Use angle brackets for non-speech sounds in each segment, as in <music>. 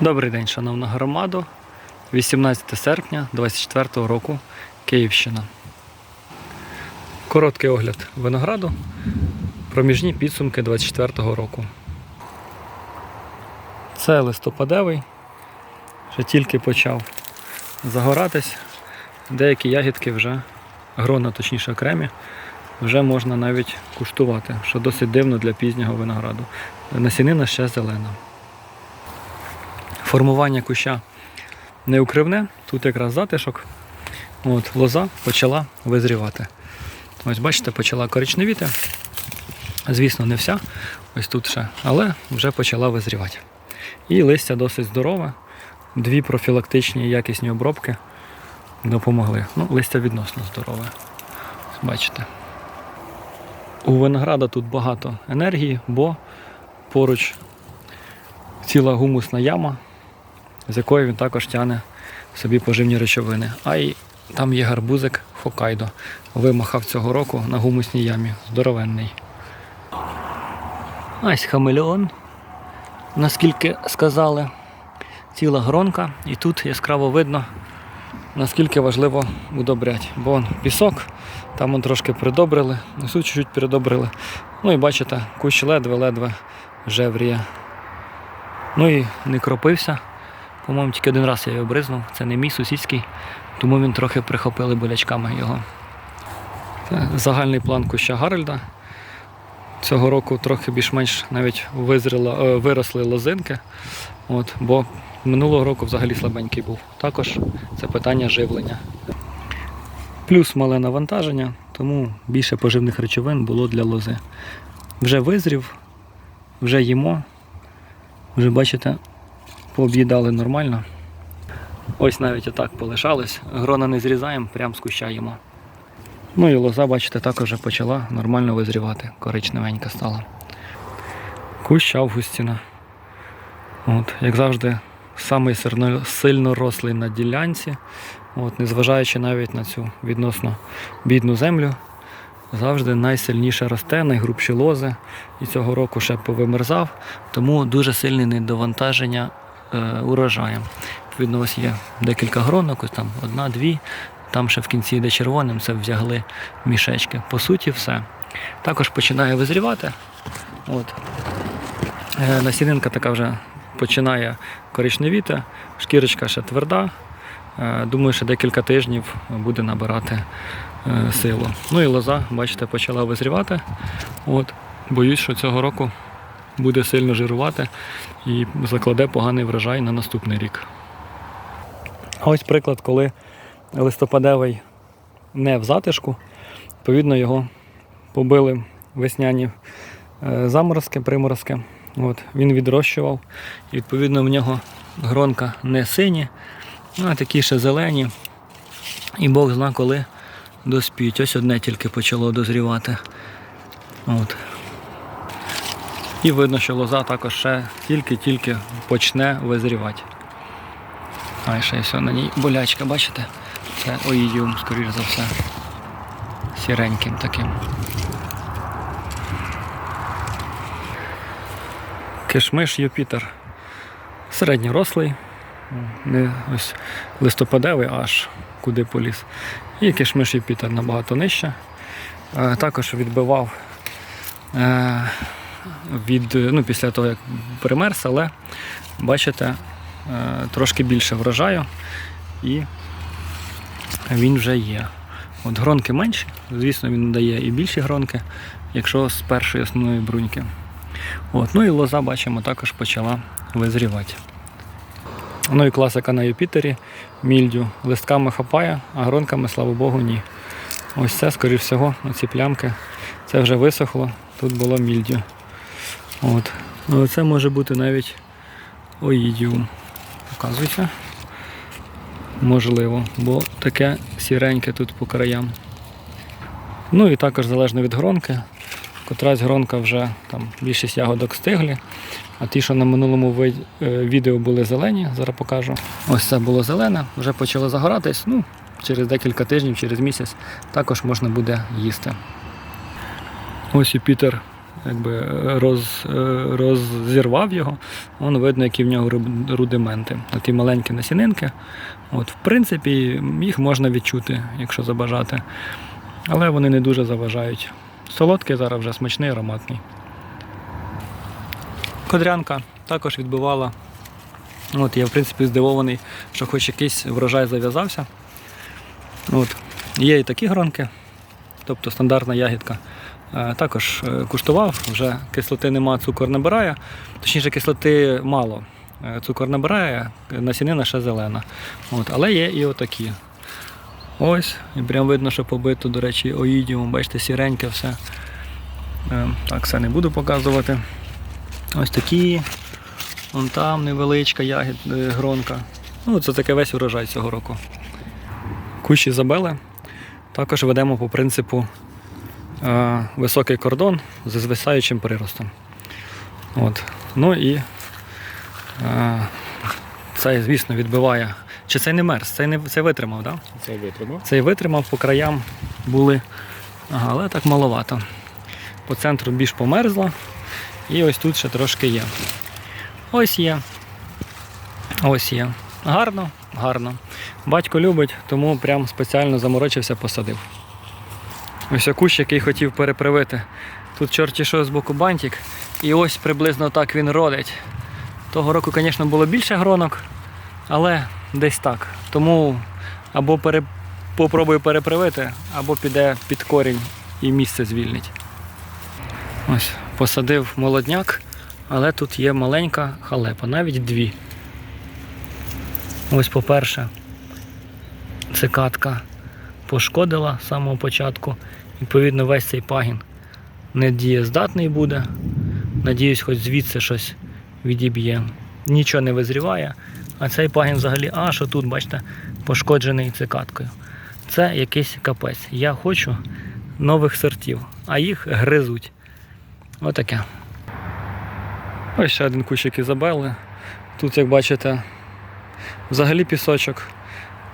Добрий день, шановна громадо. 18 серпня 24 року Київщина. Короткий огляд винограду. Проміжні підсумки 24 року. Це листопадевий. Ще тільки почав загоратись. Деякі ягідки вже, грона, точніше окремі, вже можна навіть куштувати, що досить дивно для пізнього винограду. Насінина ще зелена. Формування куща не укривне, тут якраз затишок. От, лоза почала визрівати. Ось бачите, почала коричневіти. Звісно, не вся, ось тут ще, але вже почала визрівати. І листя досить здорове. Дві профілактичні якісні обробки допомогли. Ну, листя відносно здорове. Бачите. У винограда тут багато енергії, бо поруч ціла гумусна яма, з якої він також тягне собі поживні речовини. А й там є гарбузик Хокайдо. Вимахав цього року на гумусній ямі. Здоровенний. Ось хамелеон. Наскільки сказали, ціла гронка, і тут яскраво видно, наскільки важливо удобрять. Бо пісок, там он трошки придобрили, тут чуть-чуть передобрили. Ну і бачите, кущ ледве-ледве жевріє. Ну і не кропився. По-моєму, тільки один раз я його бризнув. Це не мій сусідський, тому він трохи прихопили болячками його. Це загальний план куща Гарольда. Цього року трохи більш-менш навіть визріло, е, виросли лозинки, от, бо минулого року взагалі слабенький був. Також це питання живлення. Плюс мале навантаження, тому більше поживних речовин було для лози. Вже визрів, вже їмо, вже бачите, пооб'їдали нормально. Ось навіть отак полишались. Грона не зрізаємо, прям з куща їмо. Ну і лоза, бачите, також почала нормально визрівати. Коричневенька стала. Кущ Августіна. От, як завжди, самий сильно, рослий на ділянці. От, незважаючи навіть на цю відносно бідну землю, завжди найсильніше росте, найгрубші лози. І цього року ще повимерзав, тому дуже сильне недовантаження урожаєм. Відповідно, ось є декілька гронок, ось там одна-дві. Там ще в кінці йде червоним, це взягли мішечки. По суті, все. Також починає визрівати. От. Е, Насінинка така вже починає коричневіти, шкірочка ще тверда. Е, Думаю, що декілька тижнів буде набирати е, силу. Ну і лоза, бачите, почала визрівати. От. Боюсь, що цього року буде сильно жирувати і закладе поганий врожай на наступний рік. Ось приклад, коли листопадевий не в затишку, відповідно, його побили весняні е, заморозки, приморозки. От, він відрощував, і відповідно в нього гронка не сині, ну, а такі ще зелені. І Бог зна, коли доспіють. Ось одне тільки почало дозрівати. От. І видно, що лоза також ще тільки-тільки почне визрівати. А ще все на ній болячка, бачите? Це оїдіум, скоріш за все. Сіреньким таким. Кишмиш Юпітер. Середньорослий. Не ось листопадевий, аж куди поліз. І кишмиш Юпітер набагато нижче. Е, Також відбивав е, від, ну, після того, як примерз, але бачите, е, трошки більше врожаю і він вже є. От гронки менші, звісно, він дає і більші гронки, якщо з першої основної бруньки. От, ну і лоза, бачимо, також почала визрівати. Ну і класика на Юпітері, мільдю. Листками хапає, а гронками, слава Богу, ні. Ось це, скоріш всього, оці плямки. Це вже висохло, тут було мільдю. От. Ну, це може бути навіть оїдіум. Показується. Можливо, бо таке сіреньке тут по краям. Ну і також залежно від гронки. Котрась гронка вже там більшість ягодок стиглі, а ті, що на минулому е, відео були зелені, зараз покажу. Ось це було зелене, вже почало загоратись. Ну, через декілька тижнів, через місяць також можна буде їсти. Ось Юпітер якби роз, е, розірвав його, вон видно, які в нього рудименти. Ті маленькі насінинки. От, в принципі, їх можна відчути, якщо забажати. Але вони не дуже заважають. Солодкий зараз вже смачний, ароматний. Кодрянка також відбивала. От, я, в принципі, здивований, що хоч якийсь врожай зав'язався. От. Є і такі гронки, тобто стандартна ягідка. Е, Також е, куштував, вже кислоти нема, цукор набирає. Точніше, кислоти мало. Е, Цукор набирає, насінина ще зелена. От. Але є і отакі. Ось, і прям видно, що побито, до речі, оїдіум, бачите, сіреньке все. Так, все не буду показувати. Ось такі. Вон там невеличка ягід, гронка. Ну, це таке весь урожай цього року. Кущі забели. Також ведемо по принципу високий кордон з звисаючим приростом. От. Ну і е, цей, звісно, відбиває. Чи цей не мерз, цей не цей витримав, так? Да? Це витримав. Цей витримав по краям були, ага, але так маловато. По центру більш померзла. І ось тут ще трошки є. Ось є. Ось є. Гарно, гарно. Батько любить, тому прям спеціально заморочився, посадив. Ось кущ, який хотів перепривити. Тут чорті що з боку бантик. І ось приблизно так він родить. Того року, звісно, було більше гронок, але десь так. Тому або пере... попробую перепривити, або піде під корінь і місце звільнить. Ось, посадив молодняк, але тут є маленька халепа, навіть дві. Ось, по-перше, цикатка пошкодила з самого початку. Відповідно, весь цей пагін недієздатний буде. Надіюсь, хоч звідси щось відіб'є. Нічого не визріває. А цей пагін взагалі аж отут, бачите, пошкоджений цикаткою. Це якийсь капець. Я хочу нових сортів, а їх гризуть. Отаке. Ось ще один кущик Ізабели. Тут, як бачите, взагалі пісочок.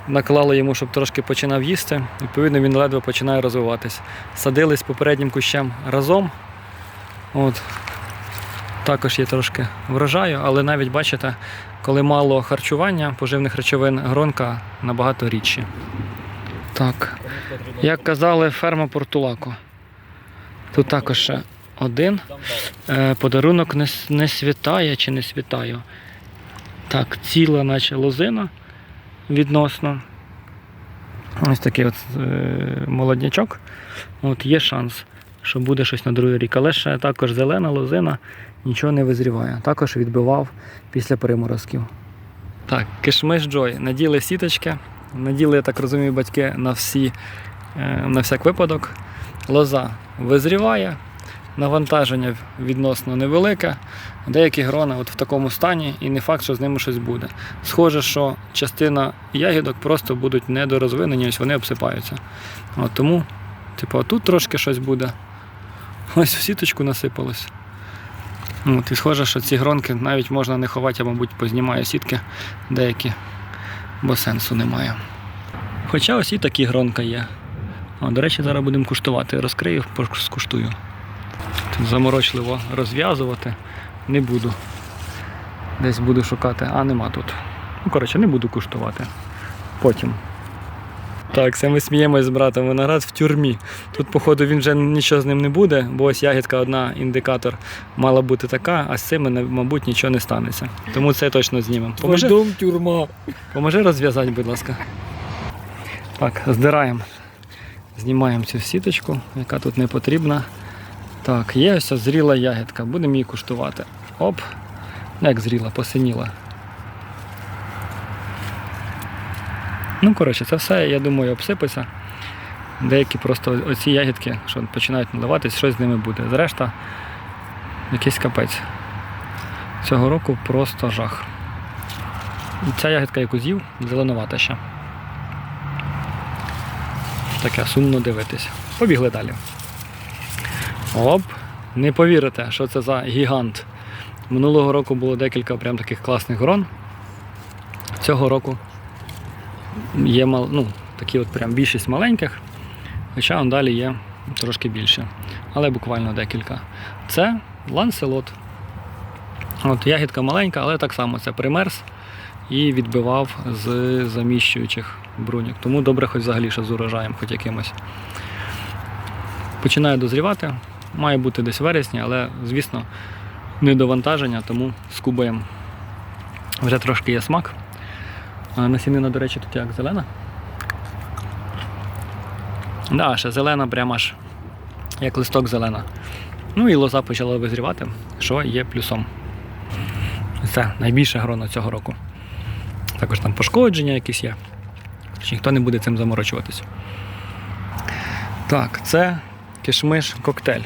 Наклали йому, щоб трошки починав їсти. Відповідно, він ледве починає розвиватись. Садили з попереднім кущем разом. От. Також є трошки врожаю, але навіть бачите, коли мало харчування, поживних речовин, гронка набагато рідші. Так, як казали, ферма Портулако. Тут також ще один. Е, подарунок не, не світає чи не світаю. Так, ціла, наче лозина відносно. Ось такий от е, молоднячок. От є шанс, що буде щось на другий рік. Але ще також зелена лозина нічого не визріває. Також відбивав після приморозків. Так, кишмиш Джой. Наділи сіточки. Наділи, я так розумію, батьки на всі, е, на всяк випадок. Лоза визріває, навантаження відносно невелике. Деякі грона от в такому стані, і не факт, що з ними щось буде. Схоже, що частина ягідок просто будуть недорозвинені, ось вони обсипаються. От тому, типу, тут трошки щось буде. Ось в сіточку насипалось. От, і схоже, що ці гронки навіть можна не ховати, я, мабуть, познімаю сітки деякі, бо сенсу немає. Хоча ось і такі гронка є. О, до речі, зараз будемо куштувати. Розкрию, скуштую. Тут заморочливо розв'язувати не буду. Десь буду шукати, а нема тут. Ну, коротше, не буду куштувати. Потім. Так, це ми сміємось з братом виноград в тюрмі. Тут, походу, він вже нічого з ним не буде, бо ось ягідка одна, індикатор мала бути така, а з цим, мабуть, нічого не станеться. Тому це точно знімемо. Поможи, дом тюрма. поможи розв'язати, будь ласка. Так, здираємо. Знімаємо цю сіточку, яка тут не потрібна. Так, є ось зріла ягідка, будемо її куштувати. Оп. Ну, Як зріла, посиніла. Ну, коротше, це все, я думаю, обсипеться. Деякі просто оці ягідки, що починають наливатись, щось з ними буде. Зрешта, якийсь капець. Цього року просто жах. Ця ягідка, яку з'їв, зеленувата ще. Таке сумно дивитись. Побігли далі. Оп, не повірите, що це за гігант. Минулого року було декілька прям таких класних грон. Цього року є ну, такі от прям більшість маленьких. Хоча он далі є трошки більше, але буквально декілька. Це ланселот. От ягідка маленька, але так само це примерз і відбивав з заміщуючих бруньок. Тому добре, хоч взагалі що з урожаєм, хоч якимось. Починає дозрівати, має бути десь в вересні, але, звісно, не довантаження, тому скубаємо. Вже трошки є смак. Насінина, до речі, тут як зелена. Да, ще зелена, прямо аж як листок зелена. Ну і лоза почала визрівати, що є плюсом. Це найбільше гроно цього року. Також там пошкодження якісь є. Тож ніхто не буде цим заморочуватись. Так, це кишмиш коктейль.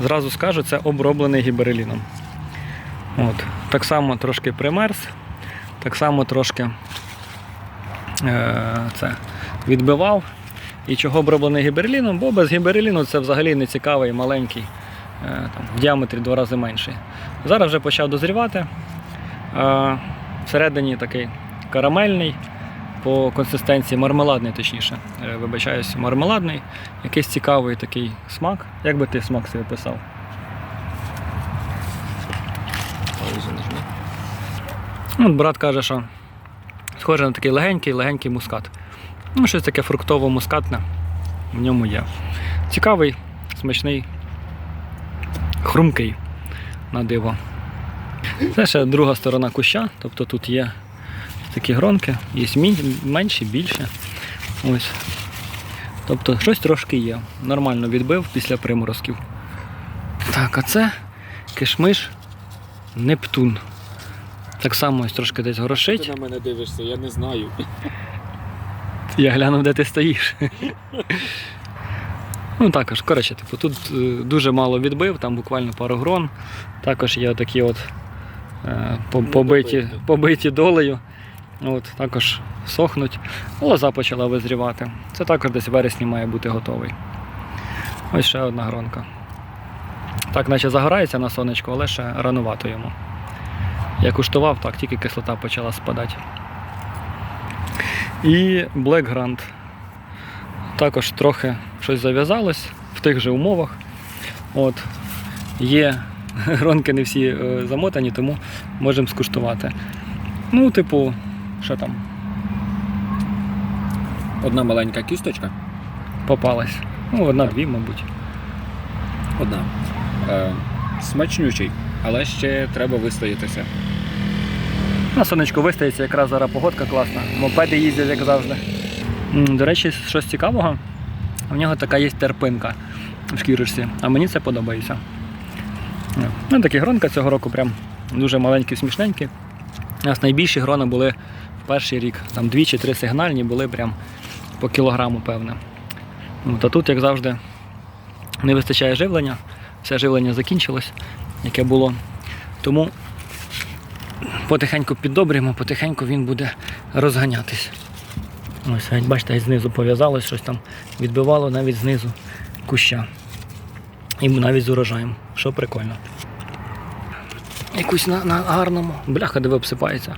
Зразу скажу, це оброблений гібереліном. От. Так само трошки примерз, так само трошки е, це відбивав. І чого оброблений гібереліном? Бо без гібереліну це взагалі не цікавий, маленький, е, там, в діаметрі два рази менший. Зараз вже почав дозрівати. Е, всередині такий карамельний, по консистенції мармеладний, точніше. Е, Вибачаюсь, мармеладний, якийсь цікавий такий смак. Як би ти смак собі писав? Нажми. Ну, от брат каже, що схоже на такий легенький, легенький мускат. Ну, щось таке фруктово-мускатне в ньому є. Цікавий, смачний, хрумкий на диво. Це ще друга сторона куща, тобто тут є такі гронки, є менші, більше. Ось. Тобто щось трошки є. Нормально відбив після приморозків. Так, а це кишмиш Нептун. Так само ось трошки десь Ти на мене дивишся, я не знаю. Я глянув, де ти стоїш. ну також, коротше, типу, тут е, дуже мало відбив, там буквально пару грон. Також є такі от е, побиті, побиті долею. От, також сохнуть. Лоза почала визрівати. Це також десь в вересні має бути готовий. Ось ще одна гронка. Так, наче загорається на сонечку, але ще ранувато йому. Я куштував, так, тільки кислота почала спадати. І Black Grand. Також трохи щось зав'язалось в тих же умовах. От. Є <laughs> гронки не всі е, замотані, тому можемо скуштувати. Ну, типу, що там, Одна маленька кісточка. попалась. Ну, одна-дві, мабуть. Одна. Е, смачнючий, але ще треба вистоятися. На сонечку вистоїться, якраз зараз погодка класна. Мопеди їздять, як завжди. До речі, щось цікавого. В нього така є терпинка в шкірочці, а мені це подобається. Ну, такі гронка цього року прям дуже маленькі, смішненькі. У нас найбільші грони були перший рік. Там дві чи три сигнальні були прям по кілограму, певне. Ну, та тут, як завжди, не вистачає живлення. Все живлення закінчилось, яке було. Тому потихеньку піддобрюємо, потихеньку він буде розганятись. Ось, бачите, знизу пов'язалось, щось там відбивало навіть знизу куща. І навіть з урожаєм, що прикольно. Якусь на, на гарному. Бляха, диви обсипається.